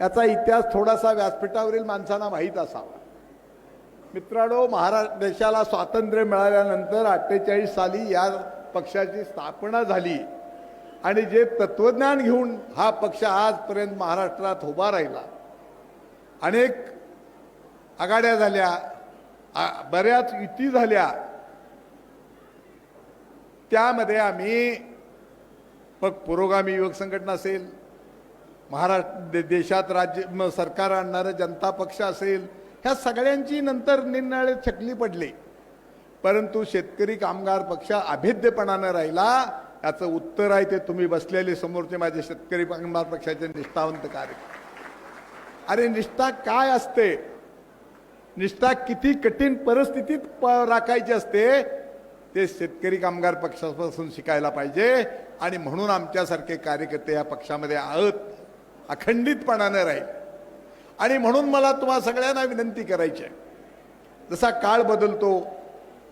याचा इतिहास थोडासा व्यासपीठावरील माणसांना माहीत असावा. मित्रांनो महाराष्ट्र देशाला स्वातंत्र्य मिळाल्यानंतर अठ्ठेचाळीस साली या पक्षाची स्थापना झाली. आणि जे तत्वज्ञान घेऊन हा पक्ष आजपर्यंत महाराष्ट्रात उभा राहिला. अनेक आघाड्या झाल्या आ- बऱ्याच युती झाल्या. त्यामध्ये आम्ही मग पुरोगामी युवक संघटना असेल महाराष्ट्र देशात राज्य सरकार आणणारं जनता पक्ष असेल ह्या सगळ्यांची नंतर निरनिराळे छकली पडले. परंतु शेतकरी कामगार पक्ष अभेद्यपणानं राहिला याचं उत्तर आहे ते तुम्ही बसलेले समोरचे माझे शेतकरी कामगार पक्षाचे निष्ठावंत कार्य. अरे निष्ठा काय असते? निष्ठा किती कठीण परिस्थितीत प- राखायची असते ते शेतकरी कामगार पक्षापासून शिकायला पाहिजे आणि म्हणून आमच्यासारखे कार्यकर्ते या पक्षामध्ये आहोत. अखंडितपणानं राहील. आणि म्हणून मला तुम्हा सगळ्यांना विनंती करायची आहे. जसा काळ बदलतो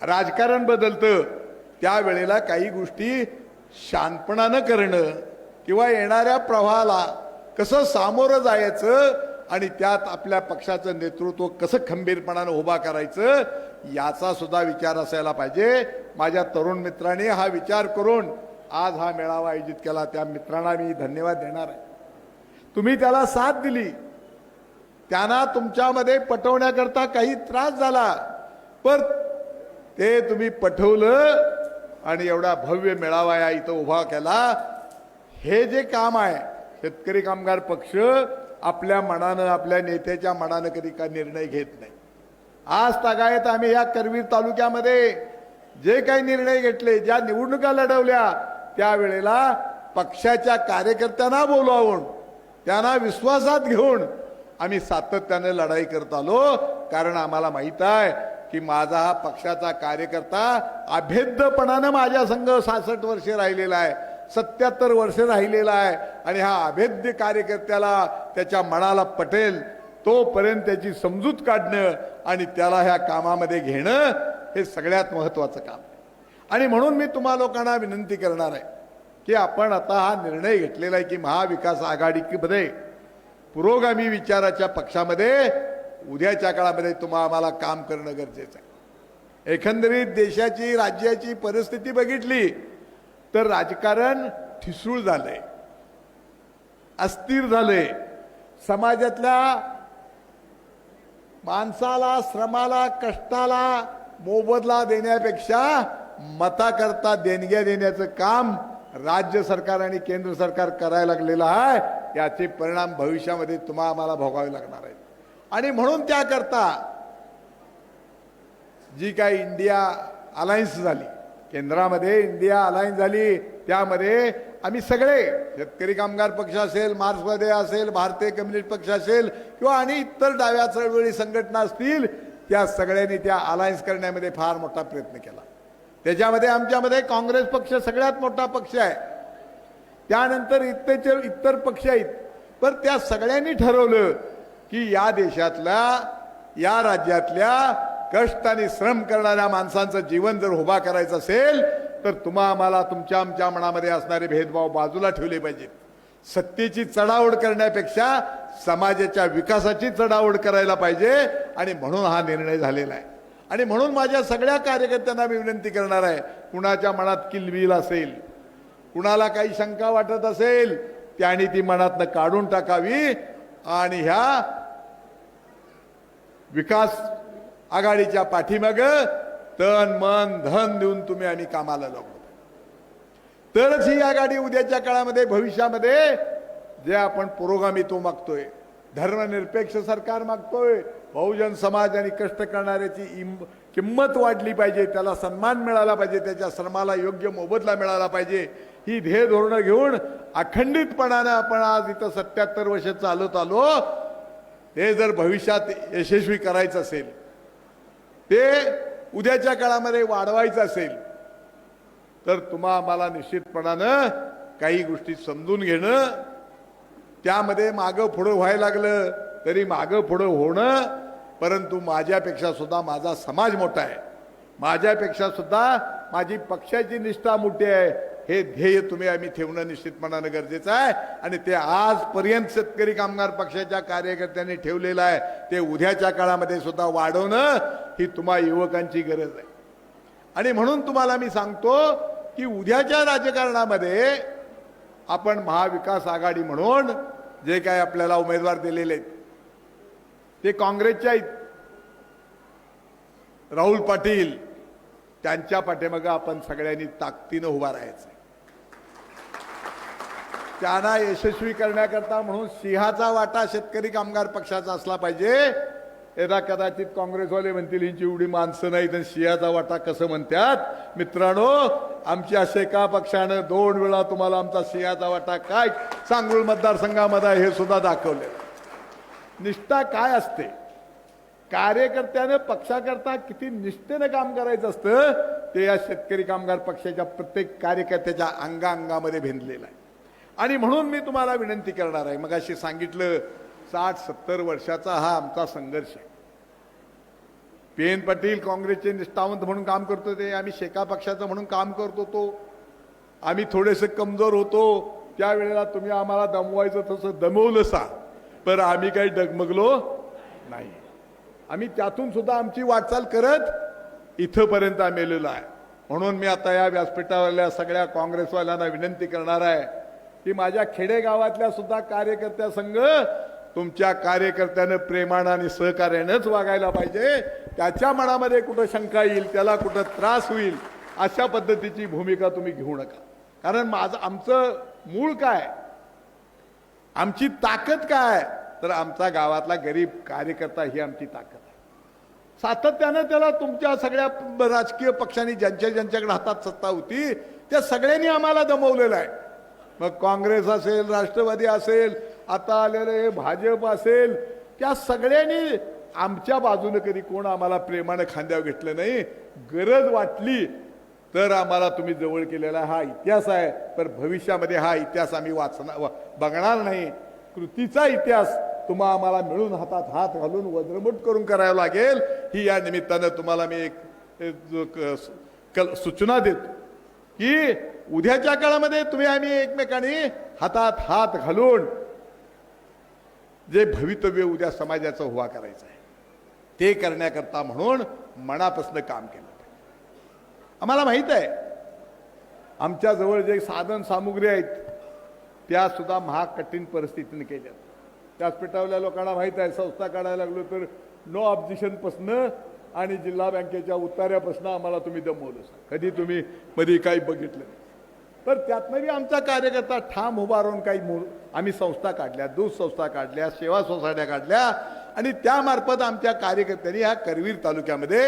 राजकारण बदलतं त्यावेळेला काही गोष्टी शांतपणानं करणं किंवा येणाऱ्या प्रवाहाला कसं सामोरं जायचं आणि त्यात आपल्या पक्षाचं नेतृत्व कसं खंबीरपणानं उभा करायचं याचा सुद्धा विचार असायला पाहिजे. माझ्या तरुण मित्रांनी हा विचार करून आज हा मेळावा आयोजित केला. त्या मित्रांना मी धन्यवाद देणार आहे. तुम्ही त्याला साथ दिली. त्यांना तुमच्यामध्ये पटवण्याकरता काही त्रास झाला. पर ते तुम्ही पटवलं आणि एवढा भव्य मेळावा या इथं उभा केला. हे जे काम आहे शेतकरी कामगार पक्ष आपल्या मनानं आपल्या नेत्याच्या मनानं कधी का निर्णय घेत नाही. आज तागायत आम्ही या करवीर तालुक्यामध्ये जे काही निर्णय घेतले ज्या निवडणुका लढवल्या त्यावेळेला पक्षाच्या कार्यकर्त्यांना बोलावून त्यांना विश्वासात घेऊन आम्ही सातत्याने लढाई करत आलो. कारण आम्हाला माहीत आहे की माझा हा पक्षाचा कार्यकर्ता अभेद्यपणानं माझ्या संघ सासष्ट वर्षे राहिलेला आहे सत्याहत्तर वर्ष राहिलेला आहे आणि हा अभेद्य कार्यकर्त्याला त्याच्या मनाला पटेल तोपर्यंत त्याची समजूत काढणं आणि त्याला ह्या कामामध्ये घेणं हे सगळ्यात महत्वाचं काम आहे. आणि म्हणून मी तुम्हा लोकांना विनंती करणार आहे की आपण आता हा निर्णय घेतलेला आहे की महाविकास आघाडीमध्ये पुरोगामी विचाराच्या पक्षामध्ये उद्याच्या काळामध्ये तुम्हा आम्हाला काम करणं गरजेचं आहे. एकंदरीत देशाची राज्याची परिस्थिती बघितली तर राजकारण ठिसूळ झालंय. अस्थिर झालंय. समाजातल्या माणसाला श्रमाला कष्टाला मोबदला देण्यापेक्षा मताकरता देणग्या देण्याचं काम राज्य सरकार आणि केंद्र सरकार करायला लागलेलं आहे याचे परिणाम भविष्यामध्ये तुम्हा आम्हाला भोगावे लागणार आहेत. आणि म्हणून त्याकरता जी काही इंडिया अलायन्स झाली केंद्रामध्ये इंडिया अलायन्स झाली त्यामध्ये आम्ही सगळे शेतकरी कामगार पक्ष असेल मार्क्सवादी असेल भारतीय कम्युनिस्ट पक्ष असेल किंवा आणि इतर डाव्या चळवळी संघटना असतील त्या सगळ्यांनी त्या अलायन्स करण्यामध्ये फार मोठा प्रयत्न केला. त्याच्यामध्ये आमच्यामध्ये काँग्रेस पक्ष सगळ्यात मोठा पक्ष आहे. त्यानंतर इतरचे इतर पक्ष आहेत. पण त्या सगळ्यांनी ठरवलं की या देशातल्या या राज्यातल्या कष्ट आणि श्रम करणाऱ्या माणसांचं जीवन जर उभा करायचं असेल तर तुम्हा आम्हाला तुमच्या आमच्या मनामध्ये असणारे भेदभाव बाजूला ठेवले पाहिजेत. सत्तेची चढाओढ करण्यापेक्षा समाजाच्या विकासाची चढाओढ करायला पाहिजे आणि म्हणून हा निर्णय झालेला आहे. आणि म्हणून माझ्या सगळ्या कार्यकर्त्यांना मी विनंती करणार आहे कुणाच्या मनात किलबिल असेल कुणाला काही शंका वाटत असेल त्याने ती मनातनं काढून टाकावी आणि ह्या विकास आघाडीच्या पाठीमाग तन मन धन देऊन तुम्ही आम्ही कामाला लागलो तरच ही आघाडी उद्याच्या काळामध्ये भविष्यामध्ये जे आपण पुरोगामी तो मागतोय धर्मनिरपेक्ष सरकार मागतोय बहुजन समाज आणि कष्ट करणाऱ्याची इम- किंमत वाढली पाहिजे त्याला सन्मान मिळाला पाहिजे त्याच्या श्रमाला योग्य मोबदला मिळाला पाहिजे ही ध्येय धोरणं घेऊन अखंडितपणानं आपण आज इथं सत्याहत्तर वर्ष चालत आलो. ते जर भविष्यात यशस्वी करायचं असेल ते उद्याच्या काळामध्ये वाढवायचं असेल तर तुम्हा आम्हाला निश्चितपणानं काही गोष्टी समजून घेणं त्यामध्ये मागं पुढं व्हायला लागलं तरी मागं पुढं होणं परंतु माझ्यापेक्षा सुद्धा माझा समाज मोठा आहे. माझ्यापेक्षा सुद्धा माझी पक्षाची निष्ठा मोठी आहे. हे ध्येय तुम्ही आम्ही ठेवणं निश्चितपणानं गरजेचं आहे. आणि ते आजपर्यंत शेतकरी कामगार पक्षाच्या कार्यकर्त्यांनी ठेवलेलं आहे. ते उद्याच्या काळामध्ये सुद्धा वाढवणं ही तुम्हा युवकांची गरज आहे. आणि म्हणून तुम्हाला मी सांगतो की उद्याच्या राजकारणामध्ये आपण महाविकास आघाडी म्हणून जे काय आपल्याला उमेदवार दिलेले आहेत ते काँग्रेसचे आहेत. राहुल पाटील त्यांच्या पाठीमागं आपण सगळ्यांनी ताकदीनं उभा राहायचं. त्यांना यशस्वी करण्याकरता म्हणून सिंहाचा वाटा शेतकरी कामगार पक्षाचा असला पाहिजे. यदा कदाचित काँग्रेसवाले म्हणतील ही एवढी माणसं नाही तर सिंहाचा वाटा कसं म्हणतात मित्रांनो आमच्या शेका पक्षानं दोन वेळा तुम्हाला आमचा सिंहाचा वाटा काय सांगूळ मतदारसंघामध्ये हे सुद्धा दाखवले निष्ठा काय असते? कार्यकर्त्यानं पक्षाकरता किती निष्ठेनं काम करायचं असतं ते या शेतकरी कामगार पक्षाच्या प्रत्येक कार्यकर्त्याच्या अंगाअंगामध्ये भेंदलेलं आहे. आणि म्हणून मी तुम्हाला विनंती करणार आहे. मग अशी सांगितलं साठ सत्तर वर्षाचा हा आमचा संघर्ष आहे. पी एन पाटील काँग्रेसचे निष्ठावंत म्हणून काम करतो ते आम्ही शेका पक्षाचं म्हणून काम करत होतो आम्ही थोडेसे कमजोर होतो त्यावेळेला तुम्ही आम्हाला दमवायचं तसं दमवलं सा. पण आम्ही काही डगमगलो नाही. आम्ही त्यातून सुद्धा आमची वाटचाल करत इथंपर्यंत आम्ही आलेलो आहे. म्हणून मी आता या व्यासपीठावरल्या सगळ्या काँग्रेसवाल्यांना विनंती करणार आहे की माझ्या खेडेगावातल्या सुद्धा कार्यकर्त्या संघ तुमच्या कार्यकर्त्यानं प्रेमानं आणि सहकार्यानंच वागायला पाहिजे. त्याच्या मनामध्ये कुठं शंका येईल त्याला कुठं त्रास होईल अशा पद्धतीची भूमिका तुम्ही घेऊ नका. कारण माझं आमचं मूळ काय? आमची ताकद काय? तर आमचा गावातला गरीब कार्यकर्ता ही आमची ताकद आहे. सातत्यानं त्याला तुमच्या सगळ्या राजकीय पक्षांनी ज्यांच्या ज्यांच्याकडे हातात सत्ता होती त्या सगळ्यांनी आम्हाला दमवलेलं आहे. मग काँग्रेस असेल राष्ट्रवादी असेल आता आलेलं हे भाजप असेल त्या सगळ्यांनी आमच्या बाजूने कधी कोण आम्हाला प्रेमानं खांद्यावर घेतलं नाही गरज वाटली तर आम्हाला तुम्ही जवळ केलेला हा इतिहास आहे. तर भविष्यामध्ये हा इतिहास आम्ही वाचणार वा- बघणार नाही. कृतीचा इतिहास तुम्हा आम्हाला मिळून हातात हात घालून वज्रमुट करून करावं लागेल. ही या निमित्तानं तुम्हाला मी एक एक क- कल- सूचना देतो की उद्याच्या काळामध्ये तुम्ही आम्ही एकमेकांनी हातात हात घालून जे भवितव्य उद्या समाजाचं हुवा करायचं आहे ते करण्याकरता म्हणून मनापासून काम केलं आम्हाला माहीत आहे. आमच्याजवळ जे साधन सामुग्री आहेत त्या सुद्धा महाग कठीण परिस्थितीने केल्या व्यासपीठावल्या लोकांना माहीत आहे संस्था काढायला लागलो तर नो ऑब्जेक्शनपासनं आणि जिल्हा बँकेच्या उतार्यापासून आम्हाला तुम्ही दमवलं कधी तुम्ही मध्ये काही बघितलं नाही. तर त्यातनं बी आमचा कार्यकर्ता ठाम उभा राहून काही मूळ आम्ही संस्था काढल्या दूध संस्था काढल्या सेवा सोसायट्या काढल्या आणि त्यामार्फत आमच्या कार्यकर्त्यांनी ह्या करवीर तालुक्यामध्ये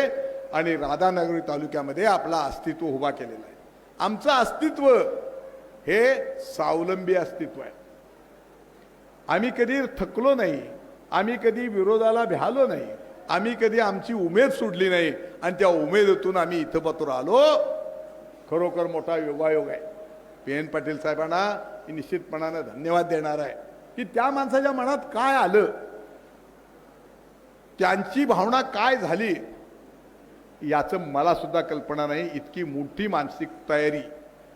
आणि राधानगरी तालुक्यामध्ये आपला अस्तित्व उभा केलेला आहे. आमचं अस्तित्व हे स्वावलंबी अस्तित्व आहे. आम्ही कधी थकलो नाही आम्ही कधी विरोधाला भ्यालो नाही आम्ही कधी आमची उमेद सोडली नाही आणि त्या उमेदीतून आम्ही इथं पत्र आलो. खरोखर मोठा योगायोग आहे. पी एन पाटील साहेबांना मी निश्चितपणानं धन्यवाद देणार आहे की त्या माणसाच्या मनात काय आलं त्यांची भावना काय झाली याचं मला सुद्धा कल्पना नाही. इतकी मोठी मानसिक तयारी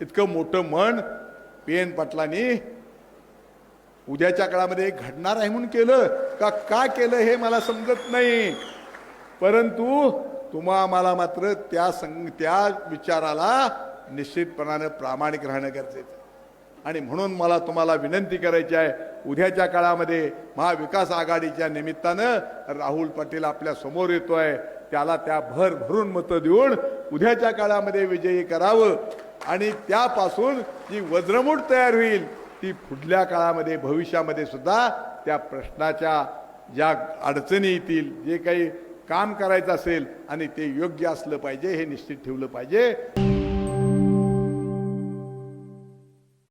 इतकं मोठं मन पी एन पाटलांनी उद्याच्या काळामध्ये घडणार आहे म्हणून केलं. का का केलं हे मला समजत नाही. परंतु तुम्हा मला मात्र त्या संग त्या विचाराला निश्चितपणानं प्रामाणिक राहणं गरजेचं आणि म्हणून मला तुम्हाला विनंती करायची आहे उद्याच्या काळामध्ये महाविकास आघाडीच्या निमित्तानं राहुल पाटील आपल्यासमोर येतोय. त्याला त्या भर भरून मतं देऊन उद्याच्या काळामध्ये विजयी करावं. आणि त्यापासून जी वज्रमूठ तयार होईल ती पुढल्या काळामध्ये भविष्यामध्ये सुद्धा त्या प्रश्नाच्या ज्या अडचणी येतील जे काही काम करायचं असेल आणि ते योग्य असलं पाहिजे हे निश्चित ठेवलं पाहिजे.